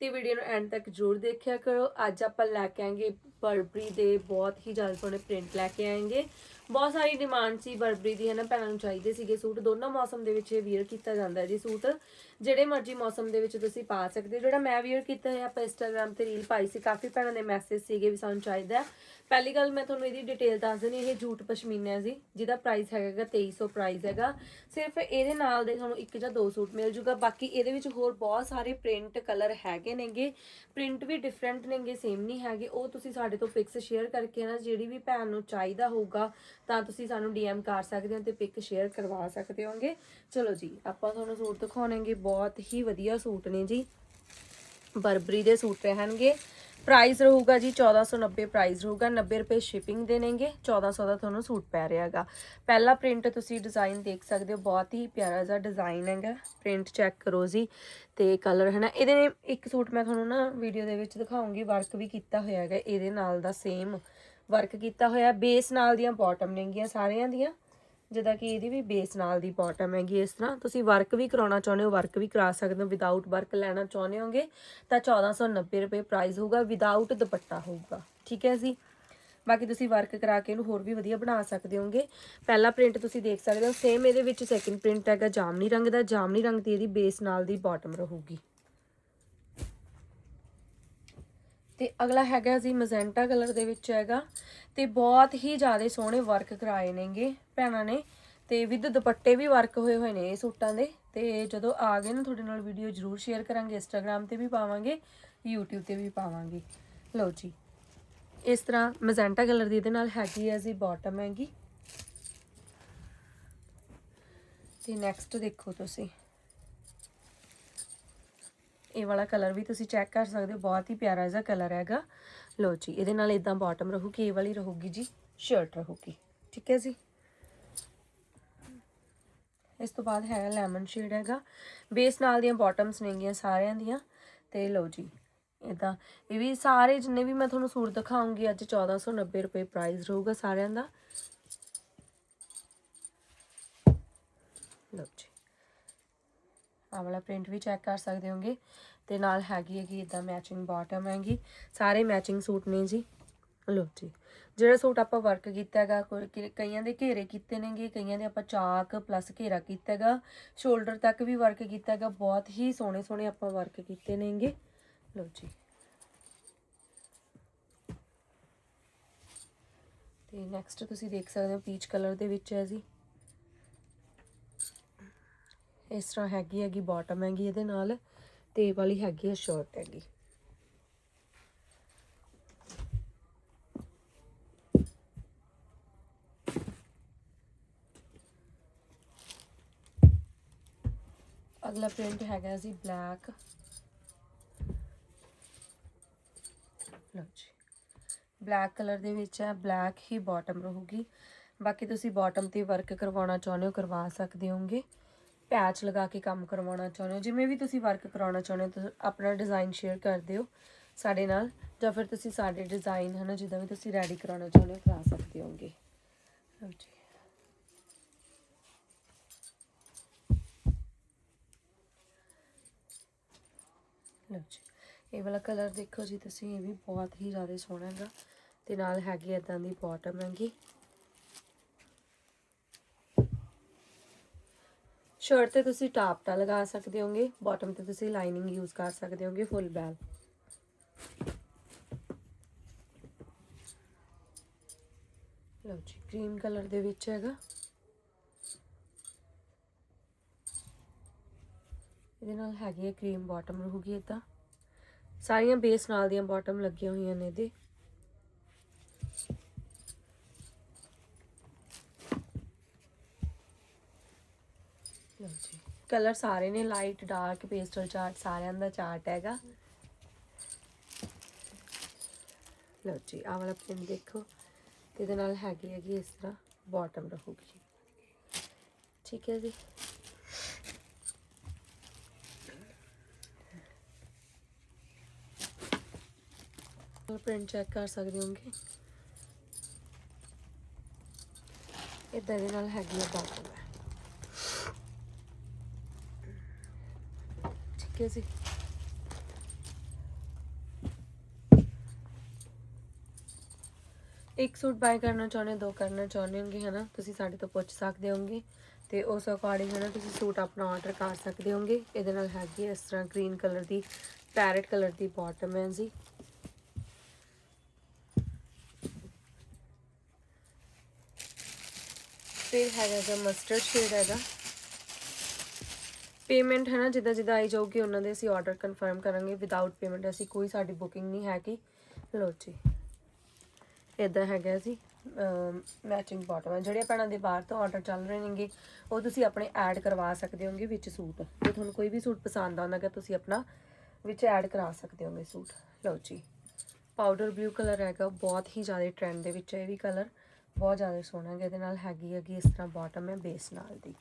ਤੇ ਵੀਡੀਓ ਨੂੰ ਐਂਡ ਤੱਕ ਜਰੂਰ ਦੇਖਿਆ ਕਰੋ। ਅੱਜ ਆਪਾਂ ਲੈ ਕੇ ਆਏਗੇ ਬਰਬਰੀ ਦੇ ਬਹੁਤ ਹੀ ਜ਼ਿਆਦਾ ਸੋਹਣੇ ਪ੍ਰਿੰਟ ਲੈ ਕੇ ਆਏਗੇ। ਬਹੁਤ ਸਾਰੀ ਡਿਮਾਂਡ ਸੀ ਬਰਬਰੀ ਦੀ ਹੈ ਨਾ ਭੈਣਾਂ ਨੂੰ ਚਾਹੀਦੇ ਸੀਗੇ ਸੂਟ। ਦੋਨੋਂ ਮੌਸਮ ਦੇ ਵਿੱਚ ਇਹ ਵੀਅਰ ਕੀਤਾ ਜਾਂਦਾ ਹੈ ਜੀ ਸੂਟ। ਜਿਹੜੇ ਮਰਜ਼ੀ ਮੌਸਮ ਦੇ ਵਿੱਚ ਤੁਸੀਂ ਪਾ ਸਕਦੇ ਹੋ। ਜਿਹੜਾ ਮੈਂ ਵੀਅਰ ਕੀਤਾ ਹੈ, ਆਪਾਂ ਇੰਸਟਾਗ੍ਰam ਤੇ ਰੀਲ ਪਾਈ ਸੀ। ਕਾਫੀ ਭੈਣਾਂ ਦੇ ਮੈਸੇਜ ਸੀਗੇ ਵੀ ਸਾਨੂੰ ਚਾਹੀਦਾ। ਪਹਿਲੀ ਗੱਲ ਮੈਂ ਤੁਹਾਨੂੰ ਇਹਦੀ ਡਿਟੇਲ ਦੱਸ ਦਿੰਦੀ ਇਹ ਜੂਟ ਪਸ਼ਮੀਨਾ ਹੈ ਜੀ, ਜਿਹਦਾ ਪ੍ਰਾਈਸ ਹੈਗਾ ਗਾ 2300 ਪ੍ਰਾਈਸ ਹੈਗਾ। ਸਿਰਫ ਇਹਦੇ ਨਾਲ ਦੇ ਤੁਹਾਨੂੰ ਇੱਕ ਜਾਂ ਦੋ ਸੂਟ ਮਿਲ ਜੂਗਾ। ਬਾਕੀ ਇਹਦੇ ਵਿੱਚ ਹੋਰ ਬਹੁਤ ਸਾਰੇ ਪ੍ਰਿੰਟ ਕਲਰ ਹੈਗੇ ਨੇਗੇ ਪ੍ਰਿੰਟ ਵੀ ਡਿਫਰੈਂਟ ਨੇਗੇ ਸੇਮ ਨਹੀਂ ਹੈਗੇ। ਉਹ ਤੁਸੀਂ ਸਾਡੇ ਤੋਂ ਪਿਕਸ ਸ਼ੇਅਰ ਕਰਕੇ ਨਾ, ਜਿਹੜੀ ਵੀ ਭੈਣ ਨੂੰ ਚਾਹੀਦਾ ਹੋਊਗਾ, ਤਾਂ ਤੁਸੀਂ ਸਾਨੂੰ ਡੀਐਮ ਕਰ ਸਕਦੇ ਹੋ ਤੇ ਪਿਕ ਸ਼ੇਅਰ ਕਰਵਾ ਸਕਦੇ ਹੋਗੇ। ਚਲੋ ਜੀ, ਆਪਾਂ ਤੁਹਾਨੂੰ ਸੂਟ ਦਿਖਾਉਣਗੇ। ਬਹੁਤ ਹੀ ਵਧੀਆ ਸੂਟ ਨੇ ਜੀ। ਬਰਬਰੀ ਦੇ ਸੂਟ ਰਹਿਣਗੇ ਪ੍ਰਾਈਸ ਰਹੂਗਾ ਜੀ 1490 ਪ੍ਰਾਈਸ ਰਹੂਗਾ 90 ਰੁਪਏ ਸ਼ਿਪਿੰਗ ਦੇ ਨੇਗੇ 1400 ਦਾ ਤੁਹਾਨੂੰ ਸੂਟ ਪੈ ਰਿਹਾਗਾ। ਪਹਿਲਾ ਪ੍ਰਿੰਟ ਤੁਸੀਂ ਡਿਜ਼ਾਈਨ ਦੇਖ ਸਕਦੇ ਹੋ, ਬਹੁਤ ਹੀ ਪਿਆਰਾ ਜਿਹਾ ਡਿਜ਼ਾਈਨ ਹੈਗਾ ਪ੍ਰਿੰਟ ਚੈੱਕ ਕਰੋ ਜੀ, ਤੇ ਕਲਰ ਹੈ ਨਾ ਇਹਦੇ ਇੱਕ ਸੂਟ ਮੈਂ ਤੁਹਾਨੂੰ ਨਾ ਵੀਡੀਓ ਦੇ ਵਿੱਚ ਦਿਖਾਉਂਗੀ ਵਰਕ ਵੀ ਕੀਤਾ ਹੋਇਆ ਹੈਗਾ, ਇਹਦੇ ਨਾਲ ਦਾ ਸੇਮ ਵਰਕ ਕੀਤਾ ਹੋਇਆ ਬੇਸ ਨਾਲ ਦੀਆਂ ਬਾਟਮ ਨੇਗੀਆਂ ਸਾਰਿਆਂ ਦੀਆਂ ਜਿੱਦਾਂ ਕਿ ਇਹਦੀ ਵੀ ਬੇਸ ਨਾਲ ਦੀ ਬਾਟਮ ਹੈਗੀ ਇਸ ਤਰ੍ਹਾਂ। ਤੁਸੀਂ ਵਰਕ ਵੀ ਕਰਾਉਣਾ ਚਾਹੁੰਦੇ ਹੋ ਵਰਕ ਵੀ ਕਰਾ ਸਕਦੇ ਹੋ ਵਿਦਆਊਟ ਵਰਕ ਲੈਣਾ ਚਾਹੁੰਦੇ ਹੋਗੇ, ਤਾਂ 1490 ਰੁਪਏ ਪ੍ਰਾਈਸ ਹੋਊਗਾ ਵਿਦਆਊਟ ਦੁਪੱਟਾ ਹੋਊਗਾ। ਠੀਕ ਹੈ ਜੀ? ਬਾਕੀ ਤੁਸੀਂ ਵਰਕ ਕਰਾ ਕੇ ਇਹਨੂੰ ਹੋਰ ਵੀ ਵਧੀਆ ਬਣਾ ਸਕਦੇ ਹੋਗੇ। ਪਹਿਲਾ ਪ੍ਰਿੰਟ ਤੁਸੀਂ ਦੇਖ ਸਕਦੇ ਹੋ ਸੇਮ ਇਹਦੇ ਵਿੱਚ ਸੈਕਿੰਡ ਪ੍ਰਿੰਟ ਹੈਗਾ ਜਾਮਨੀ ਰੰਗ ਦਾ। ਜਾਮਨੀ ਰੰਗ ਦੀ ਇਹਦੀ ਬੇਸ ਨਾਲ ਦੀ ਬਾਟਮ ਰਹੂਗੀ। ਤੇ ਅਗਲਾ ਹੈਗਾ ਜੀ ਮਜ਼ੈਂਟਾ ਕਲਰ ਦੇ ਵਿੱਚ ਹੈਗਾ। ਤੇ ਬਹੁਤ ਹੀ ਜ਼ਿਆਦਾ ਸੋਹਣੇ ਵਰਕ ਕਰਾਏ ਨੇਗੇ। ਭੈਣਾਂ ਨੇ ਤੇ ਵਿਦ ਦੁਪੱਟੇ ਵੀ ਵਰਕ ਹੋਏ ਹੋਏ ਨੇ ਇਹ ਸੂਟਾਂ ਦੇ। ਤੇ ਜਦੋਂ ਆ ਗਏ ਨਾ ਤੁਹਾਡੇ ਨਾਲ ਵੀਡੀਓ ਜ਼ਰੂਰ ਸ਼ੇਅਰ ਕਰਾਂਗੇ ਇੰਸਟਾਗ੍ਰam ਤੇ ਵੀ ਪਾਵਾਂਗੇ, YouTube ਤੇ ਵੀ ਪਾਵਾਂਗੇ। ਲਓ ਜੀ, ਇਸ ਤਰ੍ਹਾਂ ਮਜ਼ੈਂਟਾ ਕਲਰ ਦੀ ਇਹਦੇ ਨਾਲ ਹੈਗੀ ਹੈ ਜੀ ਬਾਟਮ ਹੈਗੀ। ਤੇ ਨੈਕਸਟ ਦੇਖੋ ਤੁਸੀਂ। ਇਹ ਵਾਲਾ ਕਲਰ ਵੀ ਤੁਸੀਂ ਚੈੱਕ ਕਰ ਸਕਦੇ ਹੋ, ਬਹੁਤ ਹੀ ਪਿਆਰਾ ਜਿਹਾ ਕਲਰ ਹੈਗਾ। ਲੋ ਜੀ, ਇਹਦੇ ਨਾਲ ਇਦਾਂ ਬਾਟਮ ਰਹੂਗੀ ਇਹ ਵਾਲੀ ਰਹੂਗੀ ਜੀ ਸ਼ਰਟ ਰਹੂਗੀ। ਠੀਕ ਹੈ ਜੀ? ਇਸ ਤੋਂ ਬਾਅਦ ਹੈਗਾ ਲੈਮਨ ਸ਼ੇਡ ਹੈਗਾ। ਬੇਸ ਨਾਲ ਦੀਆਂ ਬਾਟਮਸ ਨੇਗੀਆਂ ਸਾਰਿਆਂ ਦੀਆਂ। ਤੇ ਲਓ ਜੀ ਇਦਾਂ ਇਹ ਵੀ ਸਾਰੇ ਜਿੰਨੇ ਵੀ ਮੈਂ ਤੁਹਾਨੂੰ ਸੂਟ ਦਿਖਾਉਂਗੀ, ਅੱਜ 1490 ਰੁਪਏ ਪ੍ਰਾਈਸ ਰਹੂਗਾ ਸਾਰਿਆਂ ਦਾ। ਲਓ ਜੀ। ਆਹ ਵਾਲਾ ਪ੍ਰਿੰਟ ਵੀ ਚੈੱਕ ਕਰ ਸਕਦੇ ਹੋਗੇ। ਤੇ ਨਾਲ ਹੈਗੀ ਹੈਗੀ ਇਦਾਂ ਮੈਚਿੰਗ ਬਾਟਮ ਹੈਗੀ। ਸਾਰੇ ਮੈਚਿੰਗ ਸੂਟ ਨੇ ਜੀ। ਲੋ ਜੀ। ਜਿਹੜਾ ਸੂਟ ਆਪਾਂ ਵਰਕ ਕੀਤਾ ਹੈਗਾ, ਕੋਈ- ਕਈਆਂ ਦੇ ਘੇਰੇ ਕੀਤੇ ਨੇਗੇ, ਕਈਆਂ ਦੇ ਆਪਾਂ ਚਾਕ ਪਲੱਸ ਘੇਰਾ ਕੀਤਾ ਹੈਗਾ। ਸ਼ੋਲਡਰ ਤੱਕ ਵੀ ਵਰਕ ਕੀਤਾ ਹੈਗਾ, ਬਹੁਤ ਹੀ ਸੋਹਣੇ ਸੋਹਣੇ ਆਪਾਂ ਵਰਕ ਕੀਤੇ ਨੇਗੇ। ਲੋ ਜੀ। ਤੇ ਨੈਕਸਟ ਤੁਸੀਂ ਦੇਖ ਸਕਦੇ ਹੋ ਪੀਚ ਕਲਰ ਦੇ ਵਿੱਚ ਹੈ ਜੀ। ਇਸ ਤਰ੍ਹਾਂ ਹੈਗੀ ਹੈਗੀ ਬਾਟਮ ਹੈਗੀ ਇਹਦੇ ਨਾਲ, ਤੇ ਵਾਲੀ ਹੈਗੀ ਹੈ ਸ਼ਰਟ ਹੈਗੀ। ਅਗਲਾ ਪ੍ਰਿੰਟ ਹੈਗਾ ਜੀ ਬਲੈਕ ਲਓ ਜੀ। ਬਲੈਕ ਕਲਰ ਦੇ ਵਿੱਚ ਹੈ ਬਲੈਕ ਹੀ ਬਾਟਮ ਰਹੂਗੀ। ਬਾਕੀ ਤੁਸੀਂ ਬਾਟਮ ਤੇ ਵਰਕ ਕਰਵਾਉਣਾ ਚਾਹੁੰਦੇ ਹੋ, ਕਰਵਾ ਸਕਦੇ ਹੋਗੇ ਪੈਚ ਲਗਾ ਕੇ ਕੰਮ ਕਰਵਾਉਣਾ ਚਾਹੁੰਦੇ ਹੋ। ਜਿਵੇਂ ਵੀ ਤੁਸੀਂ ਵਰਕ ਕਰਾਉਣਾ ਚਾਹੁੰਦੇ ਹੋ, ਤੁਸੀਂ ਆਪਣਾ ਡਿਜ਼ਾਈਨ ਸ਼ੇਅਰ ਕਰ ਦਿਓ ਸਾਡੇ ਨਾਲ, ਜਾਂ ਫਿਰ ਤੁਸੀਂ ਸਾਡੇ ਡਿਜ਼ਾਈਨ ਹਨਾ, ਜਿੱਦਾਂ ਵੀ ਤੁਸੀਂ ਰੈਡੀ ਕਰਾਉਣਾ ਚਾਹੁੰਦੇ ਹੋ, ਕਰਾ ਸਕਦੇ ਹੋਗੇ ਲਓ ਜੀ। ਲਓ ਜੀ। ਇਹ ਵਾਲਾ ਕਲਰ ਦੇਖੋ ਜੀ, ਤੁਸੀਂ ਇਹ ਵੀ ਬਹੁਤ ਹੀ ਜ਼ਿਆਦਾ ਸੋਹਣਾ ਹੈਗਾ। ਤੇ ਨਾਲ ਹੈਗੀ ਇਦਾਂ ਦੀ ਬਾਟਮ ਹੈਗੀ। ਸ਼ਰਟ ਤੇ ਤੁਸੀਂ ਟਾਪ ਟਾਪਟਾ ਲਗਾ ਸਕਦੇ ਹੋਗੇ ਬਾਟਮ ਤੇ ਤੁਸੀਂ ਲਾਈਨਿੰਗ ਯੂਜ਼ ਕਰ ਸਕਦੇ ਹੋਗੇ ਫੁੱਲ ਬੈਲ ਲਓ ਜੀ ਕਰੀਮ ਕਲਰ ਦੇ ਵਿੱਚ ਹੈਗਾ। ਇਹਦੇ ਨਾਲ ਹੈਗੀ ਹੈ ਕਰੀਮ ਬਾਟਮ ਰਹੂਗੀ ਇਦਾਂ ਸਾਰੀਆਂ ਬੇਸ ਨਾਲ ਦੀਆਂ ਬਾਟਮ ਲੱਗੀਆਂ ਹੋਈਆਂ ਨੇ ਇਹਦੇ। ਲਓ ਜੀ ਕਲਰ ਸਾਰੇ ਨੇ ਲਾਈਟ ਡਾਰਕ ਪੇਸਟਲ ਚਾਰਟ ਸਾਰਿਆਂ ਦਾ ਚਾਰਟ ਹੈਗਾ। ਲਓ ਜੀ, ਆਹ ਵਾਲਾ ਪ੍ਰਿੰਟ ਦੇਖੋ। ਤੇ ਇਹਦੇ ਨਾਲ ਹੈਗੀ ਹੈਗੀ ਇਸ ਤਰ੍ਹਾਂ ਬਾਟਮ ਰਹੂਗੀ। ਠੀਕ ਹੈ ਜੀ। ਪ੍ਰਿੰਟ ਚੈੱਕ ਕਰ ਸਕਦੇ ਹੋਗੇ ਇਦਾਂ ਦੇ ਨਾਲ ਹੈਗੀ ਆ ਬਾਟਮ ਠੀਕ ਹੈ ਜੀ। ਇੱਕ ਸੂਟ ਬਾਏ ਕਰਨਾ ਚਾਹੁੰਦੇ ਹੋ, ਦੋ ਕਰਨਾ ਚਾਹੁੰਦੇ ਹੋਗੇ ਹਨਾ? ਤੁਸੀਂ ਸਾਡੇ ਤੋਂ ਪੁੱਛ ਸਕਦੇ ਹੋਗੇ ਤੇ ਉਸ ਅਕੋਰਡਿੰਗ ਹਨਾ ਤੁਸੀਂ ਸੂਟ ਆਪਣਾ ਆਰਡਰ ਕਰ ਸਕਦੇ ਹੋਗੇ ਇਹਦੇ ਨਾਲ ਹੈਗੀ ਇਸ ਤਰ੍ਹਾਂ ਗ੍ਰੀਨ ਕਲਰ ਦੀ ਪੈਰਟ ਕਲਰ ਦੀ ਬਾਟਮ ਹੈ ਜੀ। ਫਿਰ ਹੈਗਾ ਗਾ ਮਸਟਰਡ ਸ਼ੇਡ ਹੈਗਾ। ਪੇਮੈਂਟ ਹੈ ਨਾ, ਜਿੱਦਾਂ ਜਿੱਦਾਂ ਆਈ ਜਾਊਗੀ, ਉਹਨਾਂ ਦੇ ਅਸੀਂ ਆਰਡਰ ਕਨਫਰਮ ਕਰਾਂਗੇ। ਵਿਦਆਊਟ ਪੇਮੈਂਟ ਅਸੀਂ ਕੋਈ ਸਾਡੀ ਬੁਕਿੰਗ ਨਹੀਂ ਹੈਗੀ ਲੋ ਜੀ। ਇਦਾਂ ਹੈਗਾ ਜੀ ਮੈਚਿੰਗ ਬਾਟਮ ਹੈ। ਜਿਹੜੇ ਭੈਣਾਂ ਦੇ ਬਾਹਰ ਤੋਂ ਆਰਡਰ ਚੱਲ ਰਹੇ ਨੇਗੇ, ਉਹ ਤੁਸੀਂ ਆਪਣੇ ਐਡ ਕਰਵਾ ਸਕਦੇ ਹੋਗੇ ਵਿੱਚ ਸੂਟ। ਜੇ ਤੁਹਾਨੂੰ ਕੋਈ ਵੀ ਸੂਟ ਪਸੰਦ ਆਉਂਦਾ ਹੈ ਤੁਸੀਂ ਆਪਣਾ ਵਿੱਚ ਐਡ ਕਰਾ ਸਕਦੇ ਹੋਗੇ ਸੂਟ। ਲਓ ਜੀ। ਪਾਊਡਰ ਬਲੂ ਕਲਰ ਹੈਗਾ ਬਹੁਤ ਹੀ ਜ਼ਿਆਦਾ ਟ੍ਰੈਂਡ ਦੇ ਵਿੱਚ ਹੈ ਇਹ ਵੀ ਕਲਰ ਬਹੁਤ ਜ਼ਿਆਦਾ ਸੋਹਣਾ ਹੈ ਇਹਦੇ ਨਾਲ ਹੈਗੀ ਹੈਗੀ ਇਸ ਤਰ੍ਹਾਂ ਬਾਟਮ ਹੈ ਬੇਸ ਨਾਲ ਦੀ।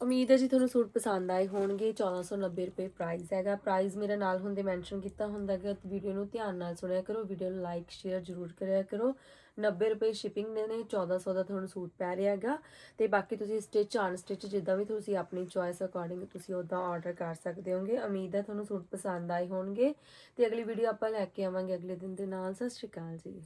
ਉਮੀਦ ਹੈ ਜੀ ਤੁਹਾਨੂੰ ਸੂਟ ਪਸੰਦ ਆਏ ਹੋਣਗੇ 1490 ਰੁਪਏ ਪ੍ਰਾਈਸ ਹੈਗਾ। ਪ੍ਰਾਈਸ ਮੇਰਾ ਨਾਲ ਹੁੰਦੇ ਮੈਂਸ਼ਨ ਕੀਤਾ ਹੁੰਦਾ ਹੈਗਾ ਵੀਡੀਓ ਨੂੰ ਧਿਆਨ ਨਾਲ ਸੁਣਿਆ ਕਰੋ ਵੀਡੀਓ ਨੂੰ ਲਾਈਕ ਸ਼ੇਅਰ ਜ਼ਰੂਰ ਕਰਿਆ ਕਰੋ। 90 ਰੁਪਏ ਸ਼ਿਪਿੰਗ ਦੇ ਨੇ 1400 ਦਾ ਤੁਹਾਨੂੰ ਸੂਟ ਪੈ ਰਿਹਾ ਹੈਗਾ। ਤੇ ਬਾਕੀ ਤੁਸੀਂ ਸਟਿਚ ਆਨ ਸਟਿਚ ਜਿੱਦਾਂ ਵੀ ਤੁਸੀਂ ਆਪਣੀ ਚੋਇਸ ਅਕੋਰਡਿੰਗ ਤੁਸੀਂ ਉਦਾਂ ਆਰਡਰ ਕਰ ਸਕਦੇ ਹੋਗੇ। ਉਮੀਦ ਹੈ ਤੁਹਾਨੂੰ ਸੂਟ ਪਸੰਦ ਆਏ ਹੋਣਗੇ। ਤੇ ਅਗਲੀ ਵੀਡੀਓ ਆਪਾਂ ਲੈ ਕੇ ਆਵਾਂਗੇ ਅਗਲੇ ਦਿਨ ਦੇ ਨਾਲ। ਸਤਿ ਸ਼੍ਰੀ ਅਕਾਲ ਜੀ।